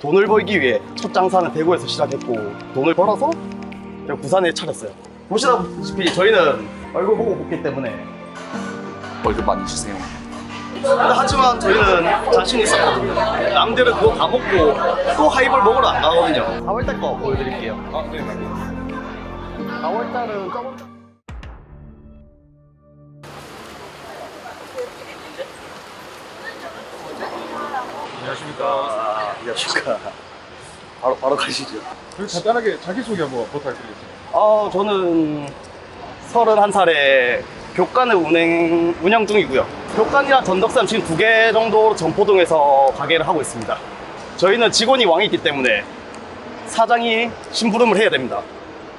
돈을 벌기 위해 첫 장사는 대구에서 시작했고 돈을 벌어서 제가 부산에 차렸어요. 보시다시피 저희는 얼굴 보고 뽑기 때문에 월급 많이 주세요. 하지만 저희는 자신 있었거든요. 남들은 그거 다 먹고 또 하이볼 먹으러 안 가거든요. 4월달 거 보여드릴게요. 아, 네. 4월달은 저번 달 안녕하십니까. 아, 안녕하십니까. 바로 바로 가시죠. 그리고 간단하게 자기소개 한번 부탁드리겠습니다. 아, 저는 31살에 교관을 운행, 운영 중이고요. 교관이랑 전덕산 지금 두 개 정도 전포동에서 가게를 하고 있습니다. 저희는 직원이 왕이 있기 때문에 사장이 심부름을 해야 됩니다.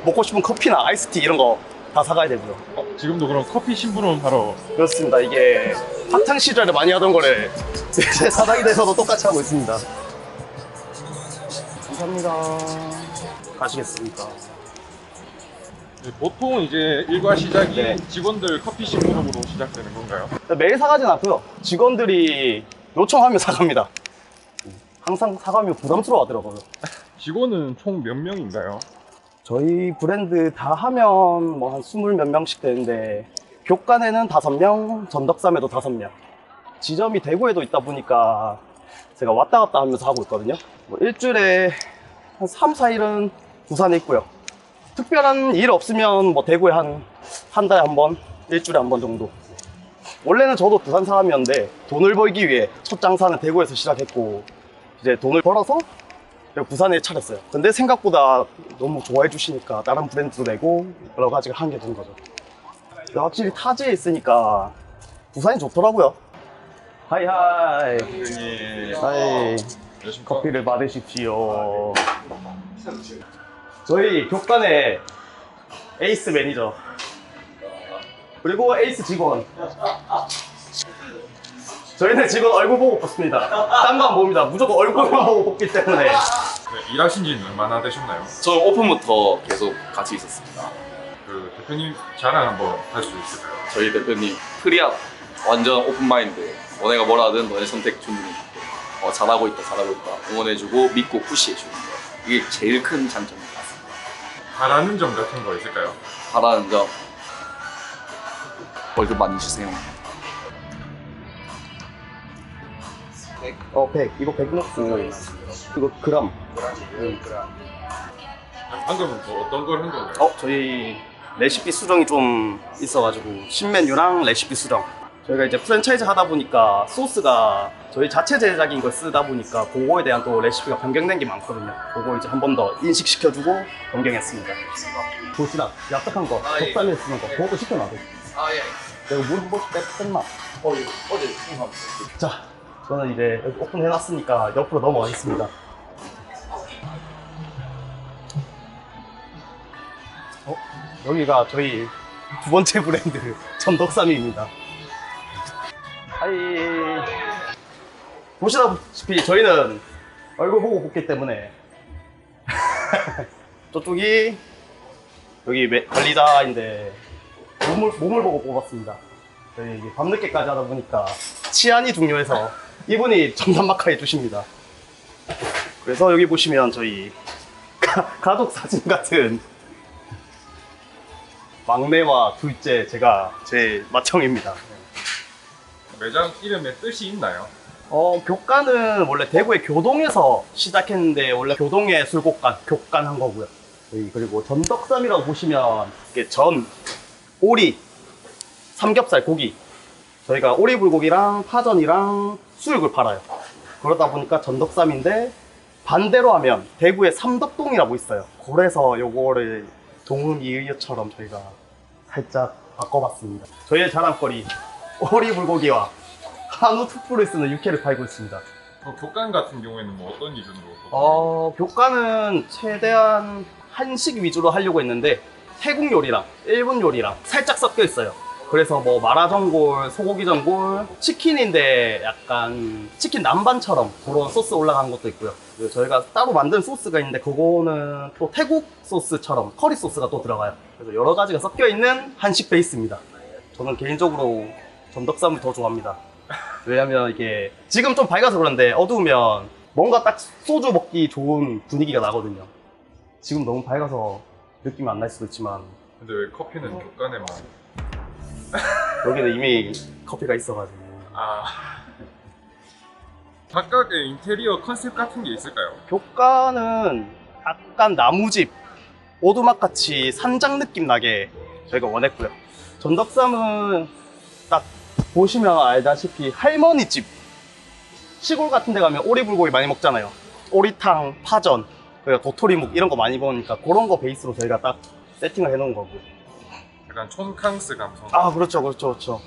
먹고 싶은 커피나 아이스티 이런 거 다 사가야 되고요. 어, 지금도 그럼 커피 심부름 하러 그렇습니다. 이게 학창 시절에 많이 하던 거를 이제 사장이 돼서도 똑같이 하고 있습니다. 감사합니다. 가시겠습니까? 네, 보통 이제 일과 시작이 네. 직원들 커피 심부름으로 시작되는 건가요? 매일 사가진 않고요. 직원들이 요청하면 사갑니다. 항상 사가면 부담스러워 하더라고요. 직원은 총 몇 명인가요? 저희 브랜드 다 하면 뭐 한 스물 몇 명씩 되는데 교관에는 다섯 명, 전덕삼에도 다섯 명. 지점이 대구에도 있다 보니까 제가 왔다 갔다 하면서 하고 있거든요. 뭐 일주일에 한 3, 4일은 부산에 있고요. 특별한 일 없으면 뭐 대구에 한, 한 달에 한 번, 일주일에 한 번 정도. 원래는 저도 부산 사람이었는데 돈을 벌기 위해 첫 장사는 대구에서 시작했고 이제 돈을 벌어서 부산에 차렸어요. 근데 생각보다 너무 좋아해 주시니까 다른 브랜드도 내고 여러 가지가 하게 된 거죠. 확실히 타지에 있으니까 부산이 좋더라고요. 하이 하이. 하이. 커피를 받으십시오. 저희 교관의 에이스 매니저. 그리고 에이스 직원. 저희는 직원 얼굴 보고 뽑습니다. 딴 거 안 봅니다. 무조건 얼굴만 보고 뽑기 때문에. 네, 일하신 지는 얼마나 되셨나요? 저 오픈부터 계속 같이 있었습니다. 그 대표님 자랑 한번 할 수 있을까요? 저희 대표님 프리압 완전 오픈마인드. 너네가 뭐라 하든 너네 선택 충분히. 어, 잘하고 있다, 잘하고 있다. 응원해주고 믿고 푸시해주는 거. 이게 제일 큰 장점인 것 같습니다. 바라는 점 같은 거 있을까요? 바라는 점 월급 많이 주세요. 어, 100. 이거 100 넣고. 이거 그람. 방금은 뭐 어떤 걸 한 건가요? 어, 저희 레시피 수정이 좀 있어가지고 신메뉴랑 레시피 수정. 저희가 이제 프랜차이즈 하다 보니까 소스가 저희 자체 제작인 걸 쓰다 보니까 그거에 대한 또 레시피가 변경된 게 많거든요. 그거 이제 한 번 더 인식시켜주고 변경했습니다. 도시락, 얍삭한 거, 아, 예. 덕산에 쓰는 거, 그것도 시켜놔도. 아 예. 내가 물 한 번씩 뺐나? 어, 예. 어제 생각. 자, 저는 이제 여기 오픈해놨으니까 옆으로 넘어가겠습니다. 어? 여기가 저희 두 번째 브랜드 전덕삼입니다. 하이. 보시다시피 저희는 얼굴 보고 뽑기 때문에 저쪽이 여기 매- 관리자인데 몸을, 몸을 보고 뽑았습니다. 저희 밤늦게까지 하다 보니까 치안이 중요해서 이분이 정답마카 해주십니다. 그래서 여기 보시면 저희 가, 족 사진 같은 막내와 둘째 제가 제 맏형입니다. 매장 이름에 뜻이 있나요? 어, 교관은 원래 대구의 교동에서 시작했는데 원래 교동의 술곡간, 교관 한 거고요. 그리고 전덕삼이라고 보시면 이게 전, 오리, 삼겹살, 고기. 저희가 오리 불고기랑 파전이랑 수육을 팔아요. 그러다 보니까 전덕삼인데 반대로 하면 대구의 삼덕동이라고 있어요. 그래서 요거를 동음이의처럼 저희가 살짝 바꿔봤습니다. 저희의 자랑거리 오리 불고기와 한우 투프를 쓰는 육회를 팔고 있습니다. 그 교관 같은 경우에는 뭐 어떤 기준으로? 어, 교과는 최대한 한식 위주로 하려고 했는데 태국 요리랑 일본 요리랑 살짝 섞여 있어요. 그래서 뭐 마라전골, 소고기 전골, 치킨인데 약간 치킨 남반처럼 그런 소스 올라간 것도 있고요. 그리고 저희가 따로 만든 소스가 있는데 그거는 또 태국 소스처럼 커리 소스가 또 들어가요. 그래서 여러 가지가 섞여 있는 한식 베이스입니다. 저는 개인적으로 전덕삼을 더 좋아합니다. 왜냐면 이게 지금 좀 밝아서 그런데 어두우면 뭔가 딱 소주 먹기 좋은 분위기가 나거든요. 지금 너무 밝아서 느낌이 안 날 수도 있지만 근데 왜 커피는 교간에만 여기는 이미 커피가 있어가지고 아 각각의 인테리어 컨셉 같은 게 있을까요? 교과는 약간 나무집, 오두막 같이 산장 느낌 나게 저희가 원했고요. 전덕삼은 딱 보시면 알다시피 할머니 집. 시골 같은 데 가면 오리불고기 많이 먹잖아요. 오리탕, 파전, 그리고 도토리묵 이런 거 많이 먹으니까 그런 거 베이스로 저희가 딱 세팅을 해놓은 거고. 약간 촌캉스 감성. 아 그렇죠 그렇죠 그렇죠.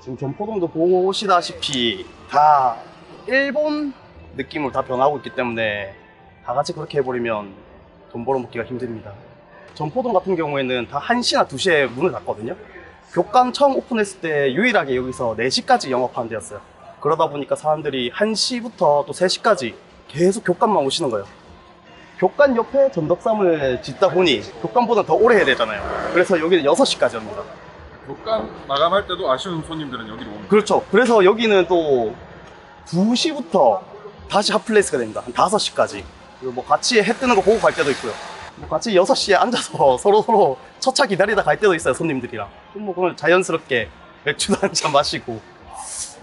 지금 전포동도 보시다시피 다 일본 느낌으로 다 변하고 있기 때문에 다 같이 그렇게 해버리면 돈 벌어먹기가 힘듭니다. 전포동 같은 경우에는 다 1시나 2시에 문을 닫거든요 교관 처음 오픈했을 때 유일하게 여기서 4시까지 영업하는 데였어요 그러다 보니까 사람들이 1시부터 또 3시까지 계속 교관만 오시는 거예요 교관 옆에 전덕삼을 짓다 보니 교관보다 더 오래 해야 되잖아요 그래서 여기는 6시까지 합니다 교간 마감할 때도 아쉬운 손님들은 여기로 오는 그렇죠. 그래서 여기는 또 2시부터 다시 핫플레이스가 됩니다. 한 5시까지. 그리고 뭐 같이 해 뜨는 거 보고 갈 때도 있고요. 뭐 같이 6시에 앉아서 서로 서로 첫차 기다리다 갈 때도 있어요, 손님들이랑. 뭐 그걸 자연스럽게 맥주도 한 잔 마시고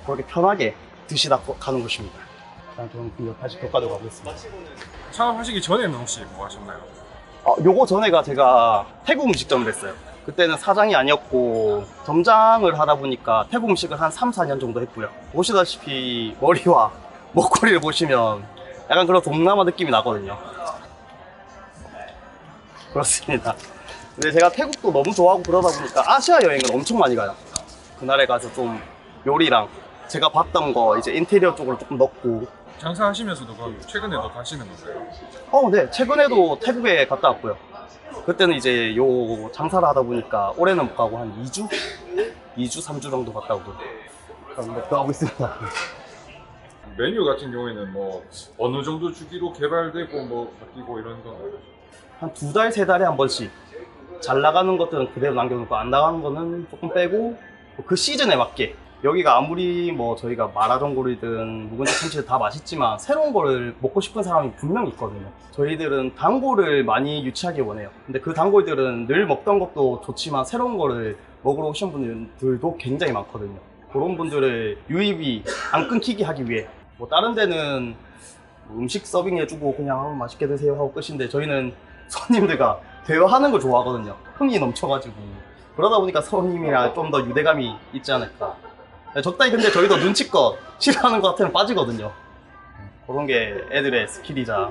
그렇게 편하게 드시다 거- 가는 곳입니다. 일단 저는 그 다시 교과도 가보겠습니다. 창업하시기 전에는 혹시 뭐 하셨나요? 어, 요거 전에가 제가 태국 음식점을 했어요. 그때는 사장이 아니었고 점장을 하다 보니까 태국 음식을 한 3, 4년 정도 했고요. 보시다시피 머리와 목걸이를 보시면 약간 그런 동남아 느낌이 나거든요. 그렇습니다. 근데 제가 태국도 너무 좋아하고 그러다 보니까 아시아 여행을 엄청 많이 가요. 그날에 가서 좀 요리랑 제가 봤던 거 이제 인테리어 쪽으로 조금 넣고 장사하시면서도 그럼 최근에도 가시는 건가요? 어, 네. 최근에도 태국에 갔다 왔고요. 그때는 이제 요 장사를 하다 보니까 올해는 못 가고 한 2주? 2주, 3주 정도 갔다 오고. 그런 것도 하고 있습니다. 메뉴 같은 경우에는 뭐 어느 정도 주기로 개발되고 뭐 바뀌고 이런 건가요? 한 두 달, 세 달에 한 번씩. 잘 나가는 것들은 그대로 남겨놓고 안 나가는 거는 조금 빼고 그 시즌에 맞게. 여기가 아무리 뭐 저희가 마라전골이든 묵은지 참치든 다 맛있지만 새로운 거를 먹고 싶은 사람이 분명히 있거든요. 저희들은 단골을 많이 유치하기 원해요. 근데 그 단골들은 늘 먹던 것도 좋지만 새로운 거를 먹으러 오신 분들도 굉장히 많거든요. 그런 분들을 유입이 안 끊기게 하기 위해 뭐 다른 데는 뭐 음식 서빙 해주고 그냥 아, 맛있게 드세요 하고 끝인데 저희는 손님들과 대화하는 걸 좋아하거든요. 흥이 넘쳐가지고 그러다 보니까 손님이랑 좀 더 유대감이 있지 않을까. 적당히 근데 저희도 눈치껏 싫어하는 것 같으면 빠지거든요. 그런 게 애들의 스킬이자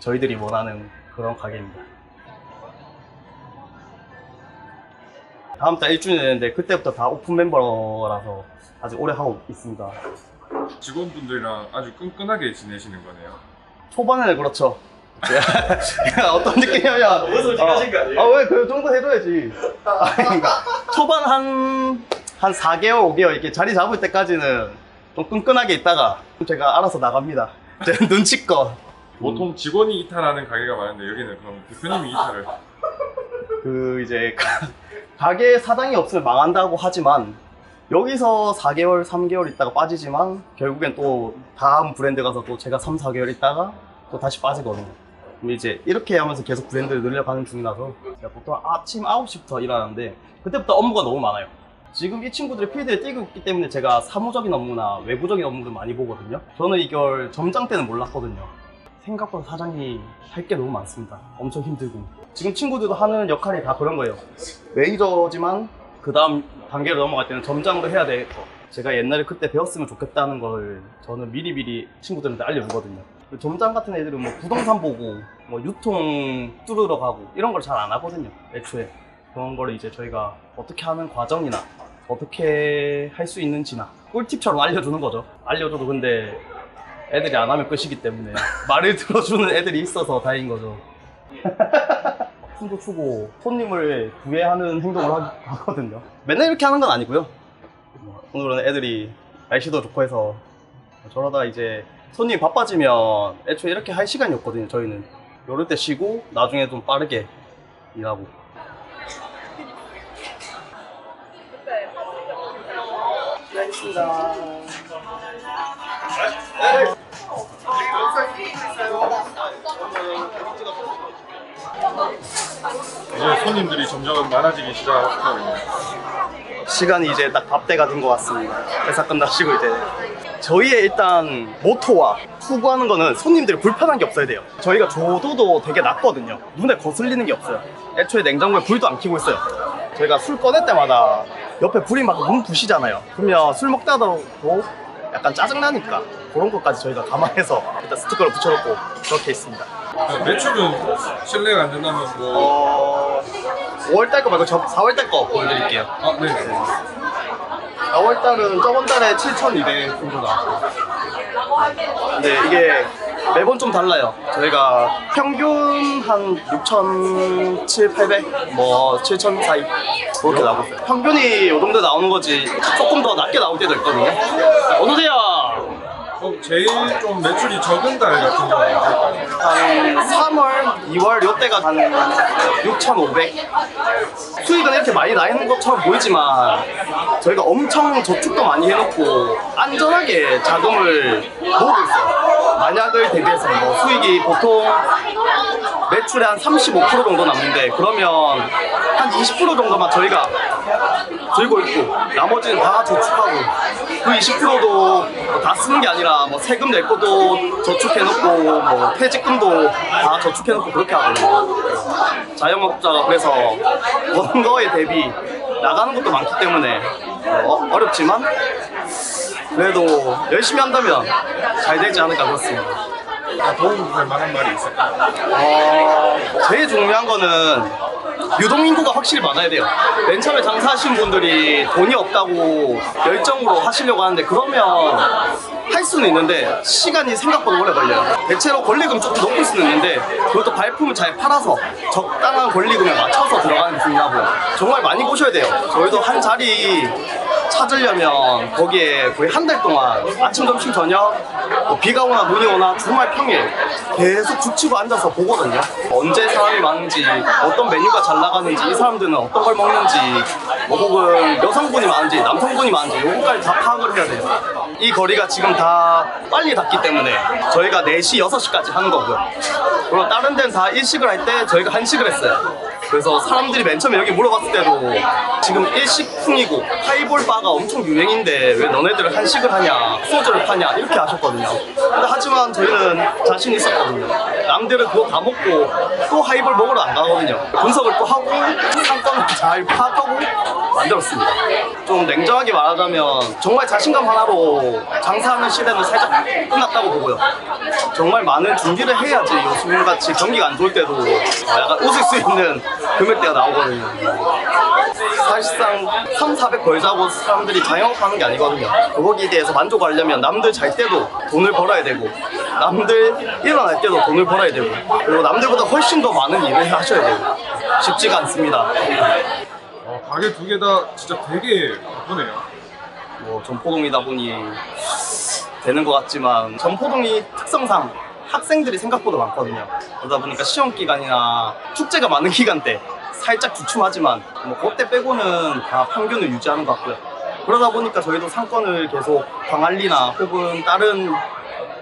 저희들이 원하는 그런 가게입니다. 다음 달 1주년 되는데 그때부터 다 오픈 멤버라서 아직 오래 하고 있습니다. 직원분들이랑 아주 끈끈하게 지내시는 거네요. 초반에는 그렇죠. 어떤 느낌이냐면 너무 솔직하신 거 아니에요? 아왜 그 정도 해줘야지. 아, 그러니까 초반 한, 한 4개월, 5개월 이렇게 자리 잡을 때까지는 좀 끈끈하게 있다가 제가 알아서 나갑니다. 제 눈치껏. 보통 직원이 이탈하는 가게가 많은데 여기는 그럼 대표님이 이탈을 그 이제 가- 가게 사장이 없으면 망한다고 하지만 여기서 4개월, 3개월 있다가 빠지지만 결국엔 또 다음 브랜드 가서 또 제가 3, 4개월 있다가 또 다시 빠지거든요. 이제 이렇게 하면서 계속 브랜드를 늘려가는 중이라서 제가 보통 아침 9시부터 일하는데 그때부터 업무가 너무 많아요. 지금 이 친구들이 필드에 뛰고 있기 때문에 제가 사무적인 업무나 외부적인 업무를 많이 보거든요. 저는 이걸 점장 때는 몰랐거든요. 생각보다 사장이 할 게 너무 많습니다. 엄청 힘들고. 지금 친구들도 하는 역할이 다 그런 거예요. 매니저지만 그 다음 단계로 넘어갈 때는 점장으로 해야 돼. 제가 옛날에 그때 배웠으면 좋겠다는 걸 저는 미리미리 친구들한테 알려주거든요. 그 점장 같은 애들은 뭐 부동산 보고 뭐 유통 뚫으러 가고 이런 걸 잘 안 하거든요. 애초에. 그런 걸 이제 저희가 어떻게 하는 과정이나 어떻게 할 수 있는지나 꿀팁처럼 알려주는 거죠. 알려줘도 근데 애들이 안 하면 끝이기 때문에 말을 들어주는 애들이 있어서 다행인 거죠. 춤도 추고 손님을 구애하는 행동을 하, 하거든요. 맨날 이렇게 하는 건 아니고요. 오늘은 애들이 날씨도 좋고 해서 저러다 이제 손님이 바빠지면 애초에 이렇게 할 시간이 없거든요. 저희는 이럴 때 쉬고 나중에 좀 빠르게 일하고. 알겠습니다. 이제 손님들이 점점 많아지기 시작하거든요. 시간이 이제 딱 밥때가 된 것 같습니다. 회사 끝나시고 이제 저희의 일단 모토와 추구하는 거는 손님들이 불편한 게 없어야 돼요. 저희가 조도도 되게 낮거든요. 눈에 거슬리는 게 없어요. 애초에 냉장고에 불도 안 켜고 있어요. 저희가 술 꺼낼 때마다 옆에 불이 막 눈 부시잖아요. 그러면 술 먹다가도 약간 짜증나니까 그런 것까지 저희가 감안해서 일단 스티커를 붙여놓고 그렇게 있습니다. 어, 매출은 실례가 안 된다면 뭐 어... 5월달 거 말고 저 4월달 거 보여드릴게요. 아, 네. 4월 달은 저번 달에 7,200 정도 나왔고 근데 이게 매번 좀 달라요. 저희가 평균 한 6,700, 뭐 7,000 사이 그렇게 나오고 있어요. 평균이 이 정도 나오는 거지 조금 더 낮게 나올 때도 있거든요. 어서오세요 어, 제일 좀 매출이 적은 달 같은? 한 3월, 2월 요때가 한 6,500 수익은 이렇게 많이 나 있는 것처럼 보이지만 저희가 엄청 저축도 많이 해놓고 안전하게 자금을 모으고 있어요 만약을 대비해서 뭐 수익이 보통 매출의 한 35% 정도 남는데 그러면 한 20% 정도만 저희가 들고 있고 나머지는 다 저축하고 그 20%도 다 쓰는 게 아니라 뭐 세금 낼 것도 저축해놓고 뭐 퇴직금도 다 저축해놓고 그렇게 하거든요 자영업자가 그래서 버는 거에 대비 나가는 것도 많기 때문에 어, 어렵지만 그래도 열심히 한다면 잘 되지 않을까 그렇습니다 아, 도움 될 만한 말이 있을까요? 어, 제일 중요한 거는 유동인구가 확실히 많아야 돼요. 맨 처음에 장사하시는 분들이 돈이 없다고 열정으로 하시려고 하는데 그러면 할 수는 있는데 시간이 생각보다 오래 걸려요. 대체로 권리금 조금 높을 수는 있는데 그것도 발품을 잘 팔아서 적당한 권리금에 맞춰서 들어가는 게 중요하고 정말 많이 보셔야 돼요. 저희도 한 자리 찾으려면 거기에 거의 한 달 동안 아침, 점심, 저녁 뭐 비가 오나 눈이 오나 주말 평일 계속 죽치고 앉아서 보거든요. 언제 사람이 많은지 어떤 메뉴가 잘 나가는지 이 사람들은 어떤 걸 먹는지 뭐 혹은 여성분이 많은지 남성분이 많은지 요거까지 다 파악을 해야 돼요. 이 거리가 지금 다 빨리 닫기 때문에 저희가 4시, 6시까지 하는 거고요. 그리고 다른 데는 다 일식을 할 때 저희가 한식을 했어요. 그래서 사람들이 맨 처음에 여기 물어봤을 때도 지금 일식 풍이고 하이볼 바가 엄청 유행인데 왜 너네들은 한식을 하냐 소주를 파냐 이렇게 하셨거든요. 근데 하지만 저희는 자신 있었거든요. 남들은 그거 다 먹고 또 하이볼 먹으러 안 가거든요. 분석을 또 하고 상권을 잘 파악하고 만들었습니다. 좀 냉정하게 말하자면 정말 자신감 하나로 장사하는 시대는 살짝 끝났다고 보고요. 정말 많은 준비를 해야지 요즘 같이 경기가 안 좋을 때도 어, 약간 웃을 수 있는 금액대가 나오거든요. 사실상 3, 400 벌자고 사람들이 자영업하는 게 아니거든요. 거기에 대해서 만족하려면 남들 잘 때도 돈을 벌어야 되고 남들 일어날 때도 돈을 벌어야 되고 그리고 남들보다 훨씬 더 많은 일을 하셔야 되고 쉽지가 않습니다. 어, 가게 두 개 다 진짜 되게 바쁘네요. 뭐 전포동이다 보니 되는 것 같지만 전포동이 특성상 학생들이 생각보다 많거든요. 그러다 보니까 시험 기간이나 축제가 많은 기간 때 살짝 주춤하지만 뭐 그때 빼고는 다 평균을 유지하는 것 같고요. 그러다 보니까 저희도 상권을 계속 광안리나 혹은 다른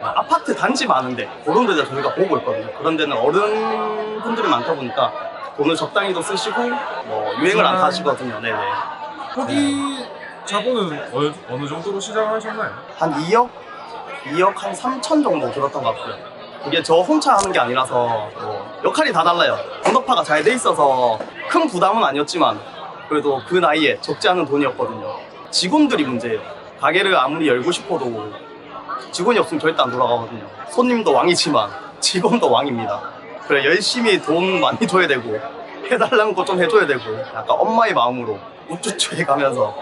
아파트 단지 많은데 그런 데다 저희가 보고 있거든요. 그런 데는 어른분들이 많다 보니까 돈을 적당히도 쓰시고 뭐 유행을 안 타시거든요. 네네. 거기 자본은 어느, 어느 정도로 시작을 하셨나요? 한 2억? 2억 한 3천 정도 들었던 것 같고요. 이게 저 혼자 하는 게 아니라서 뭐 역할이 다 달라요. 언더파가 잘 돼 있어서 큰 부담은 아니었지만 그래도 그 나이에 적지 않은 돈이었거든요. 직원들이 문제예요. 가게를 아무리 열고 싶어도 직원이 없으면 절대 안 돌아가거든요. 손님도 왕이지만 직원도 왕입니다. 그래 열심히 돈 많이 줘야 되고 해달라는 거 좀 해줘야 되고 약간 엄마의 마음으로 우쭈쭈해 가면서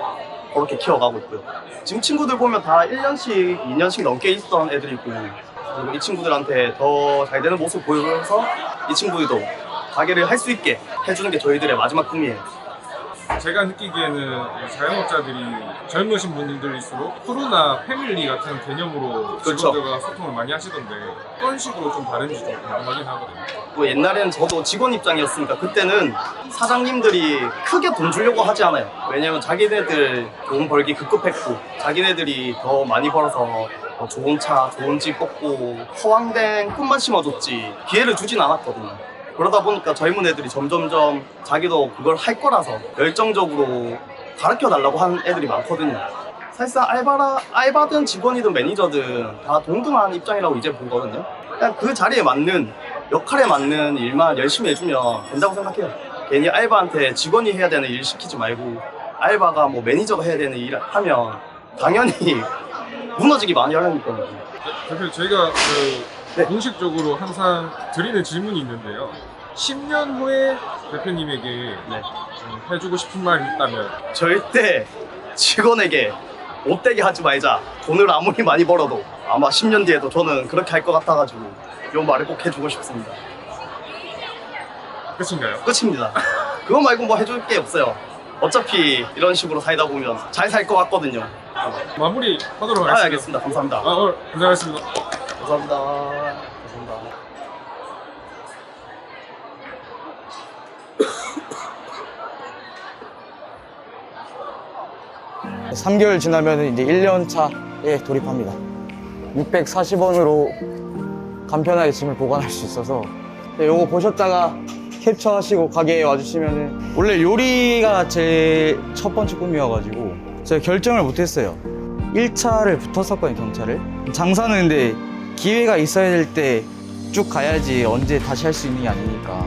그렇게 키워가고 있고요. 지금 친구들 보면 다 1년씩, 2년씩 넘게 있던 애들이 있고 그리고 이 친구들한테 더 잘 되는 모습 보여줘서 이 친구들도 가게를 할 수 있게 해주는 게 저희들의 마지막 꿈이에요. 제가 느끼기에는 자영업자들이 젊으신 분들일수록 크루나 패밀리 같은 개념으로 그렇죠. 직원들과 소통을 많이 하시던데 어떤 식으로 좀 다른지 좀 궁금하긴 하거든요. 또 옛날에는 저도 직원 입장이었으니까 그때는 사장님들이 크게 돈 주려고 하지 않아요. 왜냐면 자기네들 돈 벌기 급급했고 자기네들이 더 많이 벌어서 어, 좋은 차, 좋은 집 뽑고 허황된 꿈만 심어줬지 기회를 주진 않았거든요. 그러다 보니까 젊은 애들이 점점점 자기도 그걸 할 거라서 열정적으로 가르쳐 달라고 하는 애들이 많거든요. 사실상 알바라, 알바든 직원이든 매니저든 다 동등한 입장이라고 이제 보거든요. 그냥 그 자리에 맞는 역할에 맞는 일만 열심히 해주면 된다고 생각해요. 괜히 알바한테 직원이 해야 되는 일 시키지 말고 알바가 뭐 매니저가 해야 되는 일 하면 당연히 무너지기 많이 하려니까요. 대표님 저희가 그 네. 공식적으로 항상 드리는 질문이 있는데요. 10년 후에 대표님에게 네. 좀 해주고 싶은 말이 있다면 절대 직원에게 못되게 하지 말자. 돈을 아무리 많이 벌어도 아마 10년 뒤에도 저는 그렇게 할 것 같아가지고 이 말을 꼭 해주고 싶습니다. 끝인가요? 끝입니다. 그거 말고 뭐 해줄 게 없어요. 어차피 이런 식으로 살다 보면 잘 살 것 같거든요. 마무리 하도록 아, 하겠습니다. 알겠습니다. 감사합니다. 아, 오늘 고생하셨습니다. 감사합니다. 감사합니다. 3개월 지나면 이제 1년 차에 돌입합니다. 640원으로 간편하게 짐을 보관할 수 있어서 네, 요거 보셨다가 캡처하시고 가게에 와주시면은 원래 요리가 제 첫 번째 꿈이어가지고 제가 결정을 못했어요. 1차를 붙었었거든요 경차를. 장사는 근데 기회가 있어야 될 때 쭉 가야지 언제 다시 할 수 있는 게 아니니까